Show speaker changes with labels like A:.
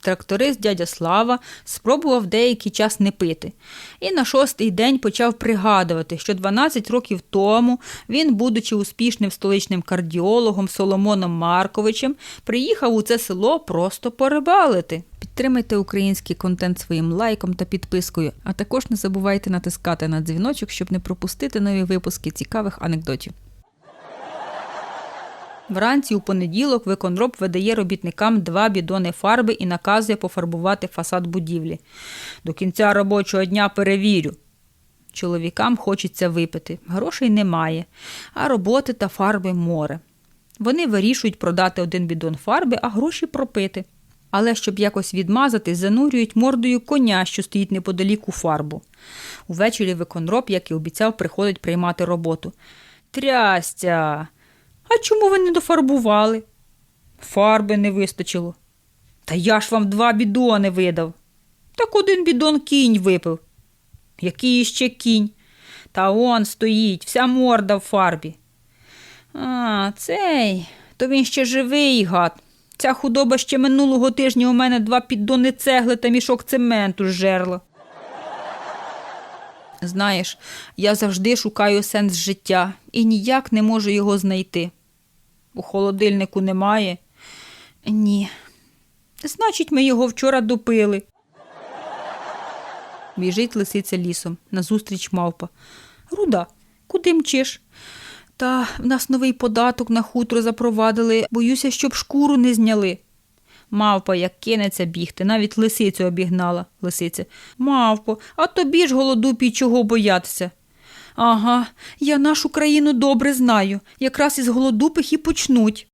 A: Тракторист дядя Слава спробував деякий час не пити, і на шостий день почав пригадувати, що 12 років тому він, будучи успішним столичним кардіологом Соломоном Марковичем, приїхав у це село просто порибалити. Підтримайте український контент своїм лайком та підпискою, а також не забувайте натискати на дзвіночок, щоб не пропустити нові випуски цікавих анекдотів. Вранці у понеділок виконроб видає робітникам два бідони фарби і наказує пофарбувати фасад будівлі. До кінця робочого дня перевірю. Чоловікам хочеться випити, грошей немає, а роботи та фарби море. Вони вирішують продати один бідон фарби, а гроші пропити. Але щоб якось відмазати, занурюють мордою коня, що стоїть неподалік у фарбу. Увечері виконроб, як і обіцяв, приходить приймати роботу. Трястя! А чому ви не дофарбували? Фарби не вистачило. Та я ж вам два бідони видав. Так один бідон кінь випив. Який іще кінь? Та он стоїть, вся морда в фарбі. А, цей, то він ще живий, гад. Ця худоба ще минулого тижня у мене два піддони цегли та мішок цементу зжерла. Знаєш, я завжди шукаю сенс життя і ніяк не можу його знайти. У холодильнику немає? Ні. Значить, ми його вчора допили. Біжить лисиця лісом, назустріч мавпа. Руда, куди мчиш? Та в нас новий податок на хутро запровадили. Боюся, щоб шкуру не зняли. Мавпа, як кинеться бігти, навіть лисицю обігнала. Лисиця. Мавпо, а тобі ж голодупі чого боятися? Ага, я нашу країну добре знаю. Якраз із голодупих і почнуть.